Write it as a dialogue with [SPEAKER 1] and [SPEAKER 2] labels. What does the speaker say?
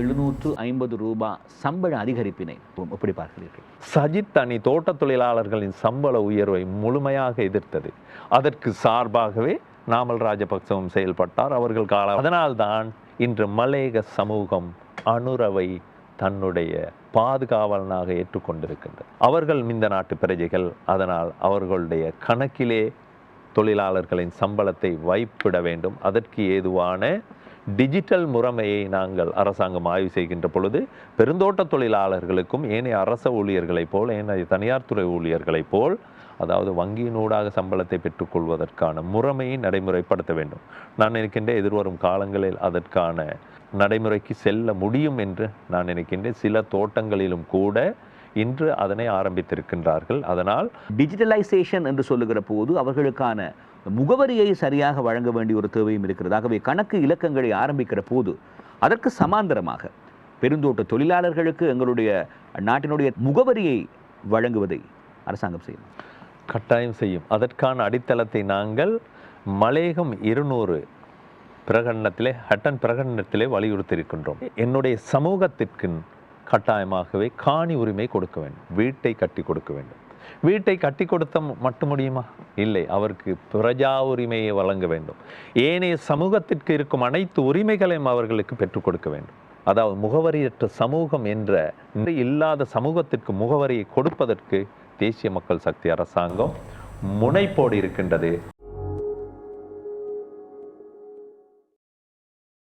[SPEAKER 1] எழுநூற்று ஐம்பது ரூபாய் சம்பள அதிகரிப்பினை எப்படி பார்க்கிறீர்கள்?
[SPEAKER 2] சஜித் அணி தோட்ட தொழிலாளர்களின் சம்பள உயர்வை முழுமையாக எதிர்த்தது. அதற்கு சார்பாகவே நாமல் ராஜபக்சவும் செயல்பட்டார் அவர்கள் கால அதனால்தான் இன்று மலேக சமூகம் அனுரவை தன்னுடைய பாதுகாவலனாக ஏற்றுக்கொண்டிருக்கின்றது. அவர்கள் இந்த நாட்டு பிரஜைகள் அதனால் அவர்களுடைய கணக்கிலே தொழிலாளர்களின் சம்பளத்தை வைப்பிட வேண்டும். அதற்கு ஏதுவான டிஜிட்டல் முறைமையை நாங்கள் அரசாங்கம் ஆய்வு செய்கின்ற பொழுது பெருந்தோட்ட தொழிலாளர்களுக்கும் ஏனைய அரச ஊழியர்களைப் போல் ஏனைய தனியார் துறை ஊழியர்களைப் போல் அதாவது வங்கியினூடாக சம்பளத்தை பெற்றுக்கொள்வதற்கான முறைமையை நடைமுறைப்படுத்த வேண்டும். நான் நினைக்கின்ற எதிர்வரும் காலங்களில் அதற்கான நடைமுறைக்கு செல்ல முடியும் என்று நான் நினைக்கின்றேன். சில தோட்டங்களிலும் கூட இன்று அதனை ஆரம்பித்திருக்கின்றார்கள். அதனால்
[SPEAKER 1] டிஜிட்டலைசேஷன் என்று சொல்லுகிற போது அவர்களுக்கான முகவரியை சரியாக வழங்க வேண்டிய ஒரு தேவையும் இருக்கிறது. ஆகவே கணக்கு இலக்கங்களை ஆரம்பிக்கிற போது அதற்கு சமாந்தரமாக பெருந்தோட்ட தொழிலாளர்களுக்கு எங்களுடைய நாட்டினுடைய முகவரியை வழங்குவதை அரசாங்கம் செய்யும்.
[SPEAKER 2] கட்டாயம் செய்யும். அதற்கான அடித்தளத்தை நாங்கள் மலேகம் இருநூறு பிரகடனத்திலே ஹட்டன் பிரகடனத்திலே வலியுறுத்தியிருக்கின்றோம். என்னுடைய சமூகத்திற்கு கட்டாயமாகவே காணி உரிமை கொடுக்க வேண்டும். வீட்டை கட்டி கொடுக்க வேண்டும். வீட்டை கட்டி கொடுத்த மட்டும் முடியுமா? இல்லை. அவருக்கு பிரஜா உரிமையை வழங்க வேண்டும். ஏனைய சமூகத்திற்கு இருக்கும் அனைத்து உரிமைகளையும் அவர்களுக்கு பெற்றுக் கொடுக்க வேண்டும். அதாவது முகவரியற்ற சமூகம் என்ற இல்லாத சமூகத்திற்கு முகவரியை கொடுப்பதற்கு தேசிய மக்கள் சக்தி அரசாங்கம் முனைப்போடு இருக்கின்றது.